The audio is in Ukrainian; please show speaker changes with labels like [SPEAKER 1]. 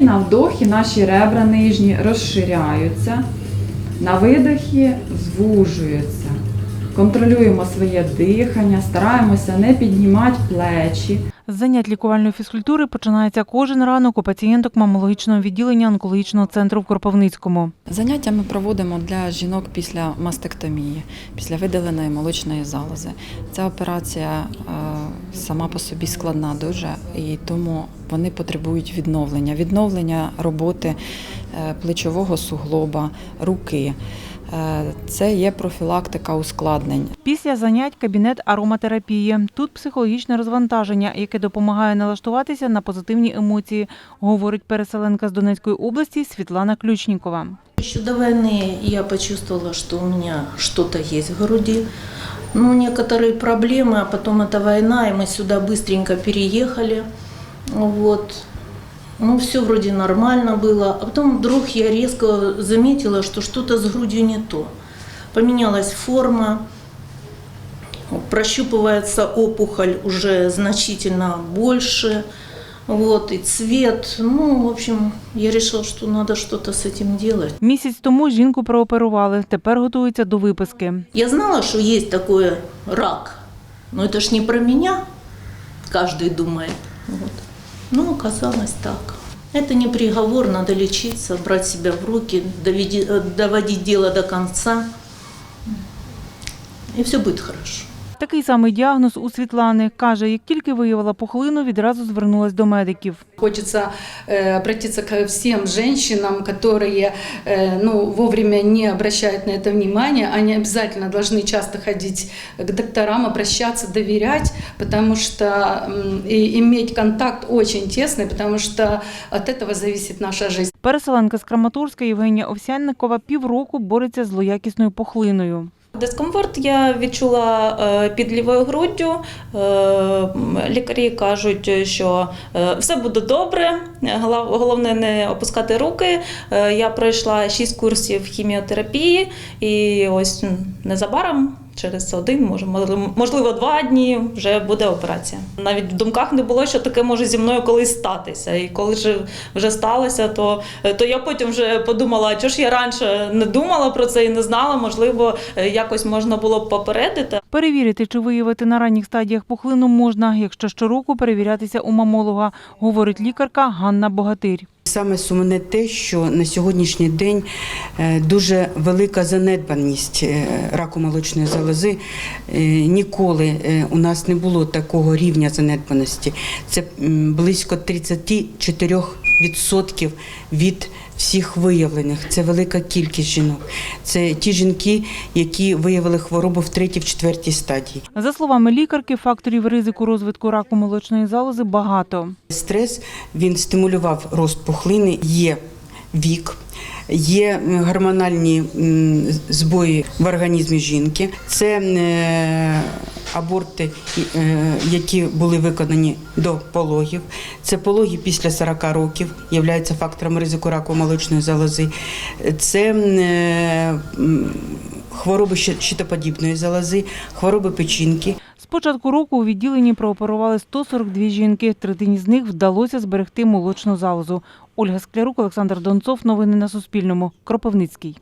[SPEAKER 1] На вдохі наші ребра нижні розширяються, на видохі звужуються. Контролюємо своє дихання, стараємося не піднімати плечі.
[SPEAKER 2] З занять лікувальної фізкультури починається кожен ранок у пацієнток мамологічного відділення онкологічного центру в Кропивницькому.
[SPEAKER 1] Заняття ми проводимо для жінок після мастектомії, після видаленої молочної залози. Ця операція е, сама по собі складна дуже, і тому вони потребують відновлення, відновлення роботи е, плечового суглоба, руки. Е, Це є профілактика ускладнень.
[SPEAKER 2] Після занять кабінет ароматерапії. Тут психологічне розвантаження, яке допомагає налаштуватися на позитивні емоції, говорить переселенка з Донецької області Світлана Ключнікова.
[SPEAKER 3] Еще до войны я почувствовала, что у меня что-то есть в груди Ну, некоторые проблемы, а потом это война, и мы сюда быстренько переехали. Вот. Ну, все вроде нормально было. А потом вдруг я резко заметила, что что-то с грудью не то. Поменялась форма, прощупывается опухоль уже значительно больше. Вот, и цвет. Ну, в общем, я решила, что надо что-то с этим делать.
[SPEAKER 2] Місяць тому жінку прооперували. Тепер готується до виписки.
[SPEAKER 3] Я знала, что есть такой рак, но это ж не про меня, каждый думает. Вот. Но оказалось так. Это не приговор, надо лечиться, брать себя в руки, доведи- э, доводить дело до конца, и все будет хорошо.
[SPEAKER 2] Такий самий діагноз у Світлани. Каже, як тільки виявила пухлину, відразу звернулась до медиків.
[SPEAKER 4] Хочется э, обратиться ко всем женщинам, которые э, ну, вовремя не обращают на это внимание. Они обязательно должны часто ходить к докторам, обращаться, доверять, потому что м, и иметь контакт очень тесный, потому что от этого зависит наша жизнь.
[SPEAKER 2] Переселенка з Краматорська Євгенія Овсянникова півроку бореться з злоякісною пухлиною.
[SPEAKER 5] Дискомфорт я відчула е, під лівою груддю. Е, Лікарі кажуть, що е, все буде добре. Головне не опускати руки. Я пройшла 6 курсів хіміотерапії, і ось незабаром. Через один, може, можливо, два дні вже буде операція. Навіть в думках не було, що таке може зі мною колись статися. І коли ж вже сталося, то, то я потім вже подумала, що ж я раніше не думала про це і не знала, можливо, е, якось можна було б попередити.
[SPEAKER 2] Перевірити чи виявити на ранніх стадіях пухлину можна, якщо щороку перевірятися у мамолога, говорить лікарка Ганна Богатир.
[SPEAKER 6] Саме сумне те, що на сьогоднішній день е, дуже велика занедбаність е, раку молочної залози. Е, Ніколи у нас не було такого рівня занедбаності. Це близько 34% від всіх виявлених. Це велика кількість жінок. Це ті жінки, які виявили хворобу в третій, в четвертій стадії.
[SPEAKER 2] За словами лікарки, факторів ризику розвитку раку молочної залози багато.
[SPEAKER 6] Стрес він стимулював рост пухлини. Є вік, є гормональні збої в організмі жінки. Це е, аборти, е, які були виконані до пологів. Це пологи після 40 років, являються фактором ризику раку молочної залози. Це е, хвороби щитоподібної залози, хвороби печінки.
[SPEAKER 2] З початку року у відділенні прооперували 142 жінки. Третині з них вдалося зберегти молочну залозу. Ольга Склярук, Олександр Донцов. Новини на Суспільному. Кропивницький.